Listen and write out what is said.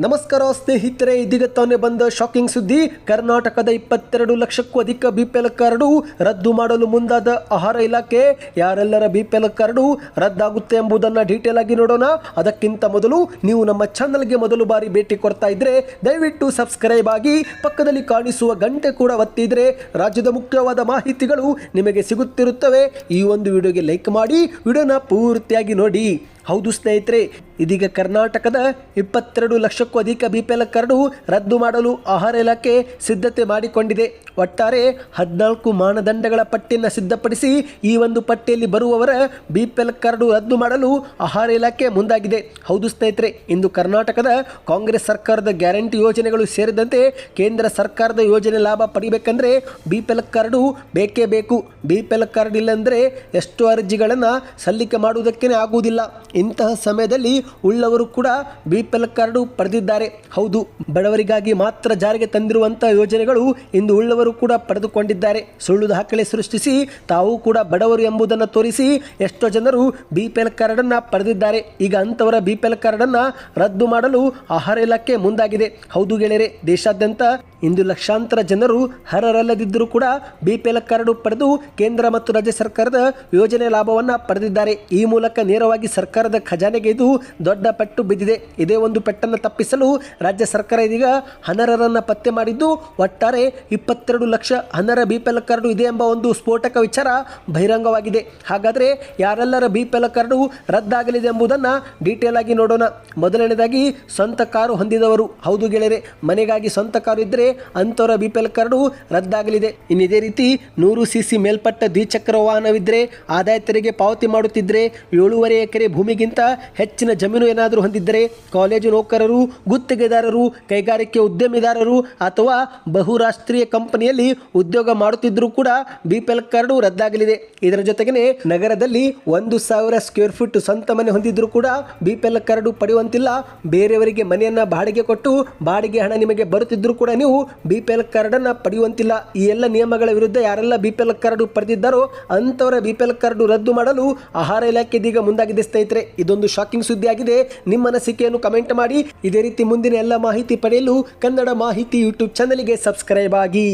ನಮಸ್ಕಾರ ಸ್ನೇಹಿತರೆ, ಇದೀಗ ತಾನೇ ಬಂದ ಶಾಕಿಂಗ್ ಸುದ್ದಿ. ಕರ್ನಾಟಕದ ಇಪ್ಪತ್ತೆರಡು ಲಕ್ಷಕ್ಕೂ ಅಧಿಕ ಬಿಪಿಎಲ್ ಕಾರ್ಡು ರದ್ದು ಮಾಡಲು ಮುಂದಾದ ಆಹಾರ ಇಲಾಖೆ. ಯಾರೆಲ್ಲರ ಬಿಪಿಎಲ್ ಕಾರ್ಡು ರದ್ದಾಗುತ್ತೆ ಎಂಬುದನ್ನು ಡೀಟೇಲ್ ಆಗಿ ನೋಡೋಣ. ಅದಕ್ಕಿಂತ ಮೊದಲು ನೀವು ನಮ್ಮ ಚಾನಲ್ಗೆ ಮೊದಲು ಬಾರಿ ಭೇಟಿ ಕೊಡ್ತಾ ಇದ್ರೆ, ದಯವಿಟ್ಟು ಸಬ್ಸ್ಕ್ರೈಬ್ ಆಗಿ ಪಕ್ಕದಲ್ಲಿ ಕಾಣಿಸುವ ಗಂಟೆ ಕೂಡ ಒತ್ತಿದ್ರೆ ರಾಜ್ಯದ ಮುಖ್ಯವಾದ ಮಾಹಿತಿಗಳು ನಿಮಗೆ ಸಿಗುತ್ತಿರುತ್ತವೆ. ಈ ಒಂದು ವಿಡಿಯೋಗೆ ಲೈಕ್ ಮಾಡಿ, ವಿಡಿಯೋನ ಪೂರ್ತಿಯಾಗಿ ನೋಡಿ. ಹೌದು ಸ್ನೇಹಿತರೆ, ಇದೀಗ ಕರ್ನಾಟಕದ ಇಪ್ಪತ್ತೆರಡು ಲಕ್ಷಕ್ಕೂ ಅಧಿಕ ಬಿ ಪಿ ಎಲ್ ಕಾರ್ಡು ರದ್ದು ಮಾಡಲು ಆಹಾರ ಇಲಾಖೆ ಸಿದ್ಧತೆ ಮಾಡಿಕೊಂಡಿದೆ. ಒಟ್ಟಾರೆ ಹದಿನಾಲ್ಕು ಮಾನದಂಡಗಳ ಪಟ್ಟಿಯನ್ನು ಸಿದ್ಧಪಡಿಸಿ ಈ ಒಂದು ಪಟ್ಟಿಯಲ್ಲಿ ಬರುವವರ ಬಿಪಿಎಲ್ ಕಾರ್ಡು ರದ್ದು ಮಾಡಲು ಆಹಾರ ಇಲಾಖೆ ಮುಂದಾಗಿದೆ. ಹೌದು ಸ್ನೇಹಿತರೆ, ಇಂದು ಕರ್ನಾಟಕದ ಕಾಂಗ್ರೆಸ್ ಸರ್ಕಾರದ ಗ್ಯಾರಂಟಿ ಯೋಜನೆಗಳು ಸೇರಿದಂತೆ ಕೇಂದ್ರ ಸರ್ಕಾರದ ಯೋಜನೆ ಲಾಭ ಪಡಿಬೇಕಂದ್ರೆ ಎಲ್ ಕಾರ್ಡು ಬೇಕೇ ಬೇಕು. ಬಿ ಪಿ ಎಲ್ ಕಾರ್ಡ್ ಇಲ್ಲಾಂದರೆ ಎಷ್ಟು ಅರ್ಜಿಗಳನ್ನು ಸಲ್ಲಿಕೆ ಮಾಡುವುದಕ್ಕೇ ಆಗುವುದಿಲ್ಲ. ಇಂತಹ ಸಮಯದಲ್ಲಿ ಉಳ್ಳವರು ಕೂಡ ಬಿ ಪಿ ಕಾರ್ಡು ಪಡೆದಿದ್ದಾರೆ. ಹೌದು, ಬಡವರಿಗಾಗಿ ಮಾತ್ರ ಜಾರಿಗೆ ತಂದಿರುವಂತಹ ಯೋಜನೆಗಳು ಇಂದು ಉಳ್ಳವರು ಕೂಡ ಪಡೆದುಕೊಂಡಿದ್ದಾರೆ. ಸುಳ್ಳು ದಾಖಲೆ ಸೃಷ್ಟಿಸಿ ತಾವು ಕೂಡ ಬಡವರು ಎಂಬುದನ್ನು ತೋರಿಸಿ ಎಷ್ಟೋ ಜನರು ಬಿ ಪಿ ಎಲ್ ಕಾರ್ಡನ್ನು ಪಡೆದಿದ್ದಾರೆ. ಈಗ ಅಂಥವರ ಬಿ ಪಿ ಎಲ್ ಕಾರ್ಡನ್ನು ರದ್ದು ಮಾಡಲು ಆಹಾರ ಇಲಾಖೆ ಮುಂದಾಗಿದೆ. ಹೌದು ಗೆಳೆಯರೆ, ದೇಶಾದ್ಯಂತ ಇಂದು ಲಕ್ಷಾಂತರ ಜನರು ಹರರಲ್ಲದಿದ್ದರೂ ಕೂಡ ಬಿ ಪಿ ಎಲ್ ಕಾರ್ಡು ಪಡೆದು ಕೇಂದ್ರ ಮತ್ತು ರಾಜ್ಯ ಸರ್ಕಾರದ ಯೋಜನೆ ಲಾಭವನ್ನು ಪಡೆದಿದ್ದಾರೆ. ಈ ಮೂಲಕ ನೇರವಾಗಿ ಸರ್ಕಾರದ ಖಜಾನೆಗೆ ಇದು ದೊಡ್ಡ ಪೆಟ್ಟು ಬಿದ್ದಿದೆ. ಇದೇ ಒಂದು ಪೆಟ್ಟನ್ನು ತಪ್ಪಿಸಲು ರಾಜ್ಯ ಸರ್ಕಾರ ಇದೀಗ ಅನರ್ಹರನ್ನು ಪತ್ತೆ ಮಾಡಿದ್ದು, ಒಟ್ಟಾರೆ ಇಪ್ಪತ್ತೆರಡು ಲಕ್ಷ ಹನರ ಬಿ ಪಿ ಕಾರ್ಡು ಇದೆ ಎಂಬ ಒಂದು ಸ್ಫೋಟಕ ವಿಚಾರ ಬಹಿರಂಗವಾಗಿದೆ. ಹಾಗಾದರೆ ಯಾರೆಲ್ಲರ ಬಿ ಪಿ ಎಲ್ ಕಾರ್ಡು ರದ್ದಾಗಲಿದೆ ಎಂಬುದನ್ನು ಡೀಟೇಲ್ ಆಗಿ ನೋಡೋಣ. ಮೊದಲನೇದಾಗಿ ಸ್ವಂತ ಕಾರು ಹೊಂದಿದವರು. ಹೌದು ಗೆಳೆಯರೆ, ಮನೆಗಾಗಿ ಸ್ವಂತ ಕಾರು ಇದ್ದರೆ ಅಂಥವರ ಬಿ ಪಿ ಎಲ್ ಕಾರ್ಡು ರದ್ದಾಗಲಿದೆ. ಇನ್ನು ಇದೇ ರೀತಿ ನೂರು ಸಿ ಸಿ ಮೇಲ್ಪಟ್ಟ ದ್ವಿಚಕ್ರ ವಾಹನವಿದ್ದರೆ ಆದಾಯ ತೆರಿಗೆ ಪಾವತಿ ಮಾಡುತ್ತಿದ್ದರೆ ಏಳೂವರೆ ಎಕರೆ ಭೂಮಿಗಿಂತ ಹೆಚ್ಚಿನ ಜಮೀನು ಏನಾದರೂ ಹೊಂದಿದ್ದರೆ ಕಾಲೇಜು ನೌಕರರು, ಗುತ್ತಿಗೆದಾರರು, ಕೈಗಾರಿಕೆ ಉದ್ಯಮಿದಾರರು ಅಥವಾ ಬಹುರಾಷ್ಟ್ರೀಯ ಕಂಪನಿಯಲ್ಲಿ ಉದ್ಯೋಗ ಮಾಡುತ್ತಿದ್ದರೂ ಕೂಡ ಬಿ ಪಿ ಕಾರ್ಡು ರದ್ದಾಗಲಿದೆ. ಇದರ ಜೊತೆಗೇ ನಗರದಲ್ಲಿ ಒಂದು ಸಾವಿರ ಸ್ಕ್ವೇರ್ ಫೀಟ್ ಸ್ವಂತ ಮನೆ ಹೊಂದಿದ್ರೂ ಕೂಡ ಬಿ ಪಿ ಕಾರ್ಡು ಪಡೆಯುವಂತಿಲ್ಲ. ಬೇರೆಯವರಿಗೆ ಮನೆಯನ್ನು ಬಾಡಿಗೆ ಕೊಟ್ಟು ಬಾಡಿಗೆ ಹಣ ನಿಮಗೆ ಬರುತ್ತಿದ್ದರೂ ಕೂಡ ನೀವು ಬಿ ಪಿ ಎಲ್ ಪಡೆಯುವಂತಿಲ್ಲ. ಈ ಎಲ್ಲ ನಿಯಮಗಳ ವಿರುದ್ಧ ಯಾರೆಲ್ಲ ಬಿ ಪಿ ಎಲ್ ಕಾರ್ಡು ಪಡೆದಿದ್ದಾರೋ ಅಂಥವರ ಬಿ ಕಾರ್ಡು ರದ್ದು ಮಾಡಲು ಆಹಾರ ಇಲಾಖೆ ಇದೀಗ ಮುಂದಾಗಿದೆ ಸ್ನೇಹಿತರೆ. ಇದೊಂದು ಶಾಕಿಂಗ್ ಸುದ್ದಿ ಆಗಿದೆ ನಿಮ್ಮ ಅನಿಸಿಕೆಯನ್ನು ಕಮೆಂಟ್ ಮಾಡಿ. ಇದೇ ರೀತಿ ಮುಂದಿನ ಎಲ್ಲ ಮಾಹಿತಿ ಪಡೆಯಲು ಕನ್ನಡ ಮಾಹಿತಿ ಯೂಟ್ಯೂಬ್ ಚಾನಲ್ಗೆ ಸಬ್ಸ್ಕ್ರೈಬ್ ಆಗಿ.